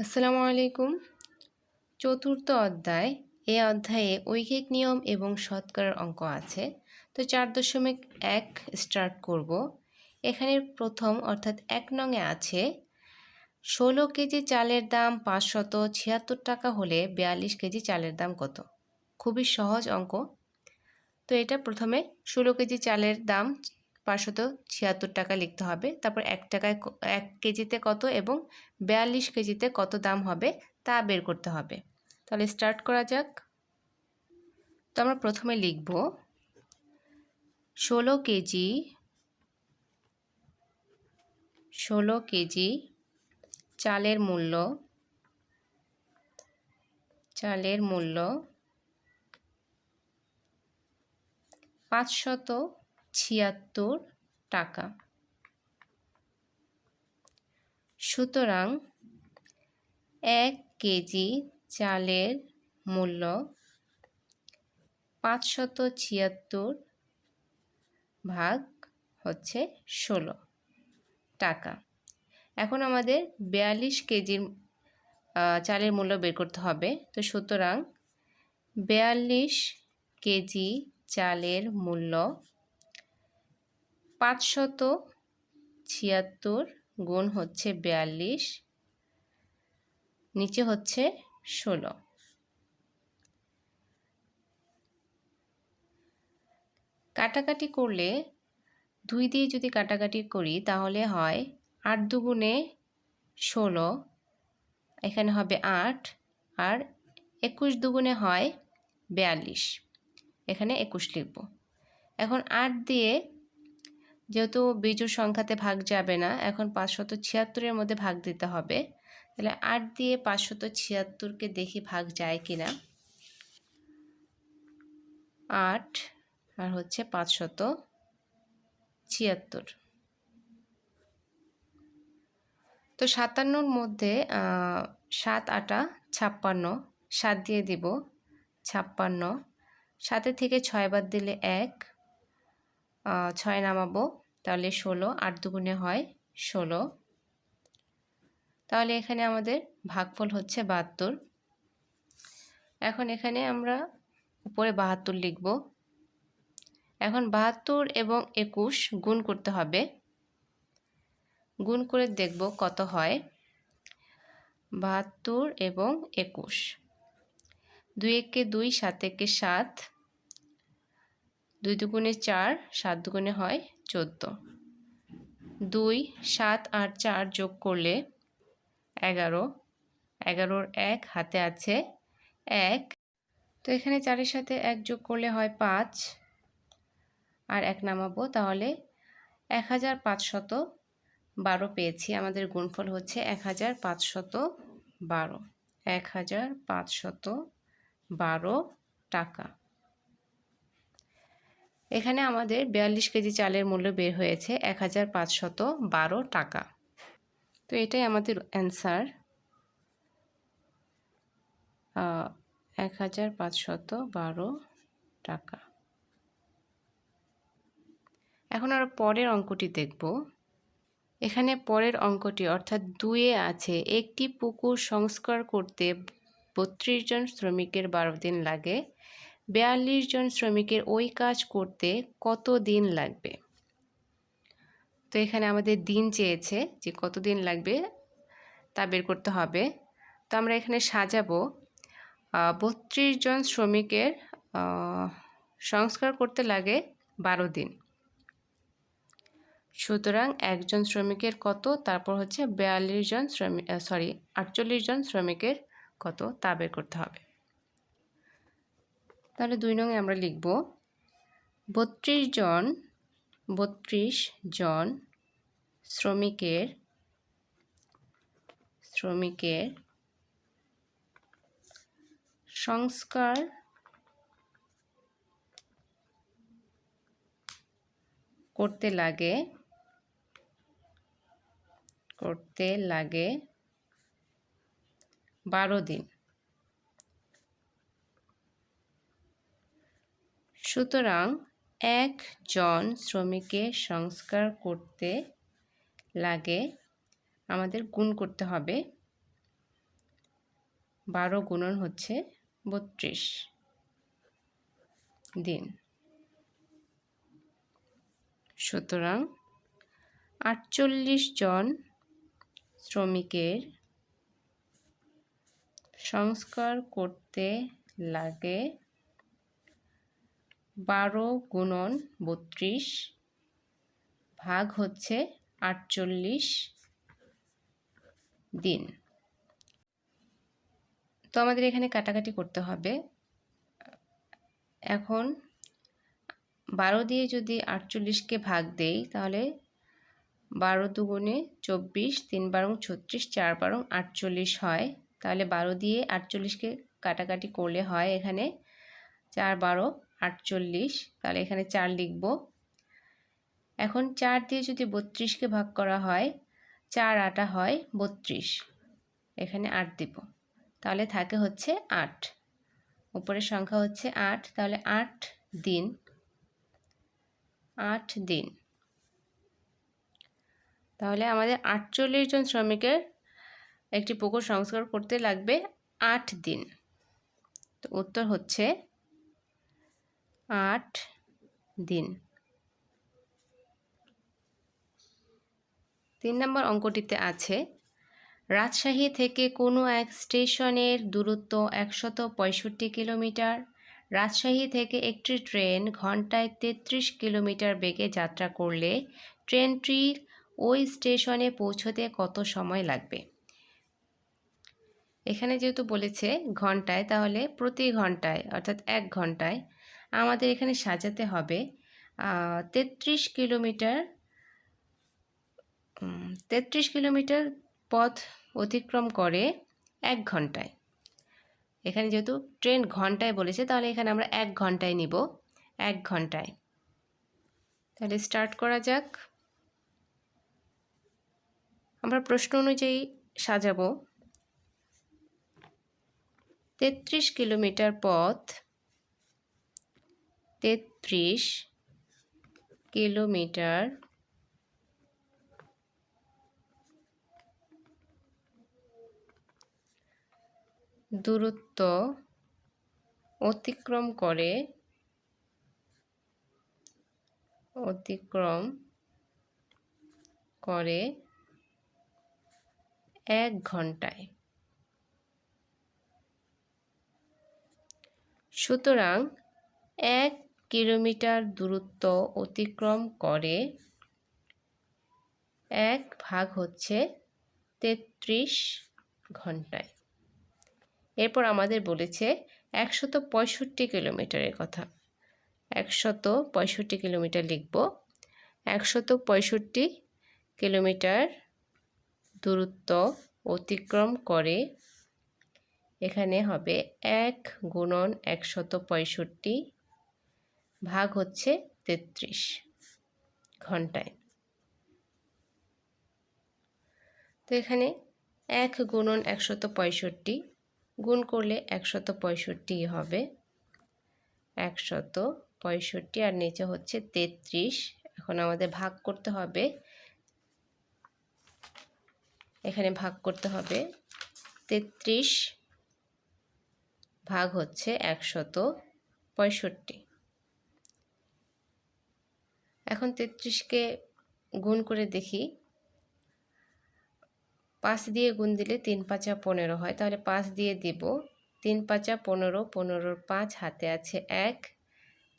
আসসালামু আলাইকুম। চতুর্থ অধ্যায়। এ অধ্যায়ে ঐহিক নিয়ম এবং শতকরার অঙ্ক আছে। তো চার দশমিক এক স্টার্ট করব। এখানে প্রথম অর্থাৎ এক নংয়ে আছে, ষোলো কেজি চালের দাম পাঁচশত ছিয়াত্তর টাকা হলে বিয়াল্লিশ কেজি চালের দাম কত? খুবই সহজ অঙ্ক। তো এটা প্রথমে ষোলো কেজি চালের দাম পাঁচশত ছিয়াত্তর টাকা লিখতে হবে। তারপর এক টাকায় এক কেজিতে কত এবং বিয়াল্লিশ কেজিতে কত দাম হবে তা বের করতে হবে। তাহলে স্টার্ট করা যাক। তো আমরা প্রথমে লিখব, ষোলো কেজি ষোলো কেজি চালের মূল্য চালের মূল্য পাঁচশত ছিয়াত্তর টাকা। সুতরাং এক কেজি চালের মূল্য পাঁচশত ছিয়াত্তর ভাগ হচ্ছে ষোলো টাকা। এখন আমাদের বিয়াল্লিশ কেজির চালের মূল্য বের করতে হবে। তো সুতরাং বিয়াল্লিশ কেজি চালের মূল্য পাঁচশত ছিয়াত্তর গুণ হচ্ছে বিয়াল্লিশ, নিচে হচ্ছে ষোলো। কাটাকাটি করলে, দুই দিয়ে যদি কাটাকাটি করি, তাহলে হয় আট দুগুণে ষোলো, এখানে হবে আট, আর একুশ দুগুণে হয় বিয়াল্লিশ, এখানে একুশ লিখব। এখন আট দিয়ে যেহেতু বিজুর সংখ্যাতে ভাগ যাবে না, এখন পাঁচশত ছিয়াত্তরের মধ্যে ভাগ দিতে হবে। তাহলে আট দিয়ে পাঁচশত ছিয়াত্তরকে দেখি ভাগ যায় কি না আট আর হচ্ছে পাঁচশত ছিয়াত্তর। তো সাতান্নর মধ্যে সাত, আটা, ছাপ্পান্ন, সাত দিয়ে দিব, ছাপ্পান্ন। সাতের থেকে ছয় বাদ দিলে এক ছয় নামাবো। তাহলে ষোলো, আট দুগুণে হয় ষোলো। তাহলে এখানে আমাদের ভাগফল হচ্ছে বাহাত্তর। এখন এখানে আমরা উপরে বাহাত্তর লিখব। এখন বাহাত্তর এবং একুশ গুণ করতে হবে। গুণ করে দেখব কত হয়। বাহাত্তর এবং একুশ। দুই একে দুই, সাত একে সাত। দুই দুগুণে চার, সাত দুগুণে হয় চোদ্দ। দুই, সাত আর চার যোগ করলে এগারো। এগারোর এক হাতে আছে এক। তো এখানে চারের সাথে এক যোগ করলে হয় পাঁচ। আর এক নামাবো তাহলে এক হাজার পাঁচশত বারো পেয়েছি। আমাদের গুণফল হচ্ছে এক হাজার পাঁচশত বারো। এক হাজার পাঁচশত বারো টাকা। এখানে আমাদের বিয়াল্লিশ কেজি চালের মূল্য বের হয়েছে এক হাজার পাঁচশত বারো টাকা। তো এটাই আমাদের অ্যান্সার। এক হাজার পাঁচশত বারো টাকা। এখন আর পরের অঙ্কটি দেখব। এখানে পরের অঙ্কটি অর্থাৎ দুয়ে আছে, একটি পুকুর সংস্কার করতে বত্রিশ জন শ্রমিকের বারো দিন লাগে। বিয়াল্লিশ জন শ্রমিকের ওই কাজ করতে কত দিন লাগবে? তো এখানে আমাদের দিন চেয়েছে যে কত দিন লাগবে তা বের করতে হবে। তো আমরা এখানে সাজাবো। বত্রিশ জন শ্রমিকের সংস্কার করতে লাগে বারো দিন। সুতরাং একজন শ্রমিকের কত, তারপর হচ্ছে বিয়াল্লিশ জন শ্রমিক সরি আটচল্লিশ জন শ্রমিকের কত, তা বের করতে হবে। তাহলে দুই নঙে আমরা লিখব, বত্রিশ জন বত্রিশ জন শ্রমিকের শ্রমিকের সংস্কার করতে লাগে করতে লাগে বারো দিন। সুতরাং একজন শ্রমিকের সংস্কার করতে লাগে, আমাদের গুণ করতে হবে। বারো গুণন হচ্ছে বত্রিশ। দিন। সুতরাং আটচল্লিশ জন শ্রমিকের সংস্কার করতে লাগে বারো গুণন বত্রিশ ভাগ হচ্ছে আটচল্লিশ দিন। তো আমাদের এখানে কাটাকাটি করতে হবে। এখন বারো দিয়ে যদি আটচল্লিশকে ভাগ দেই, তাহলে বারো দুগুণে চব্বিশ, তিন বারং ছত্রিশ, চার বারং আটচল্লিশ হয়। তাহলে বারো দিয়ে আটচল্লিশকে কাটাকাটি করলে হয় এখানে চার বারো আটচল্লিশ, তাহলে এখানে চার লিখব। এখন চার দিয়ে যদি বত্রিশকে ভাগ করা হয়, চার আটা হয় বত্রিশ, এখানে আট দিব। তাহলে থাকে হচ্ছে আট। উপরের সংখ্যা হচ্ছে আট, তাহলে আট দিন আট দিন। তাহলে আমাদের আটচল্লিশ জন শ্রমিকের একটি পুকুর সংস্কার করতে লাগবে আট দিন। তো উত্তর হচ্ছে আট দিন। তিন নম্বর অঙ্কটিতে আছে, রাজশাহী থেকে কোনো এক স্টেশনের দূরত্ব একশত পঁয়ষট্টি কিলোমিটার, রাজশাহী থেকে একটি ট্রেন ঘন্টায় তেত্রিশ কিলোমিটার বেগে যাত্রা করলে ট্রেনটি ওই স্টেশনে পৌঁছতে কত সময় লাগবে? এখানে যেহেতু বলেছে ঘন্টায়, তাহলে প্রতি ঘন্টায়, অর্থাৎ এক ঘন্টায় আমাদের এখানে সাজাতে হবে। তেত্রিশ কিলোমিটার তেত্রিশ কিলোমিটার পথ অতিক্রম করে এক ঘন্টায়। এখানে যেহেতু ট্রেন ঘন্টায় বলেছে, তাহলে এখানে আমরা এক ঘন্টায় নিব, এক ঘন্টায়। তাহলে স্টার্ট করা যাক। আমরা প্রশ্ন অনুযায়ী সাজাবো। তেত্রিশ কিলোমিটার পথ তেত্রিশ কিলোমিটার। দূরত্ব অতিক্রম করে অতিক্রম করে এক ঘন্টায়। সুতরাং এক কিলোমিটার দূরত্ব অতিক্রম করে এক ভাগ হচ্ছে তেত্রিশ ঘন্টায়। এরপর আমাদের বলেছে একশত পঁয়ষট্টি কিলোমিটারের কথা। একশত পঁয়ষট্টি কিলোমিটার লিখব। একশত পঁয়ষট্টি কিলোমিটার দূরত্ব অতিক্রম করে এখানে হবে এক গুণন একশত পঁয়ষট্টি ভাগ হচ্ছে তেত্রিশ ঘন্টায়। তো এখানে এক গুণন একশত পঁয়ষট্টি গুণ করলে একশত পঁয়ষট্টি হবে। একশত পঁয়ষট্টি আর নিচে হচ্ছে তেত্রিশ। এখন আমাদের ভাগ করতে হবে। এখানে ভাগ করতে হবে। তেত্রিশ ভাগ হচ্ছে একশত পঁয়ষট্টি। এখন তেত্রিশকে গুণ করে দেখি। পাঁচ দিয়ে গুণ দিলে তিন পাঁচা পনেরো হয়। তাহলে পাঁচ দিয়ে দিব। তিন পাঁচা পনেরো, পনেরোর পাঁচ হাতে আছে এক।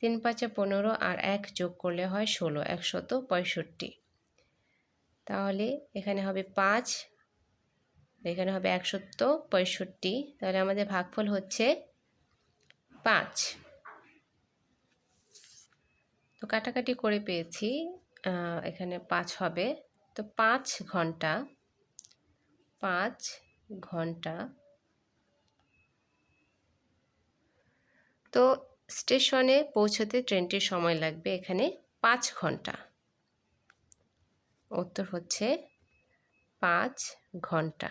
তিন পাঁচা পনেরো আর এক যোগ করলে হয় ষোলো, একশত পঁয়ষট্টি। তাহলে এখানে হবে পাঁচ, এখানে হবে একশত পঁয়ষট্টি। তাহলে আমাদের ভাগফল হচ্ছে পাঁচ। তো কাটাকাটি করে পেয়েছি এখানে পাঁচ হবে। তো পাঁচ ঘণ্টা পাঁচ ঘণ্টা। তো স্টেশনে পৌঁছতে ট্রেনটির সময় লাগবে এখানে পাঁচ ঘণ্টা। উত্তর হচ্ছে পাঁচ ঘণ্টা।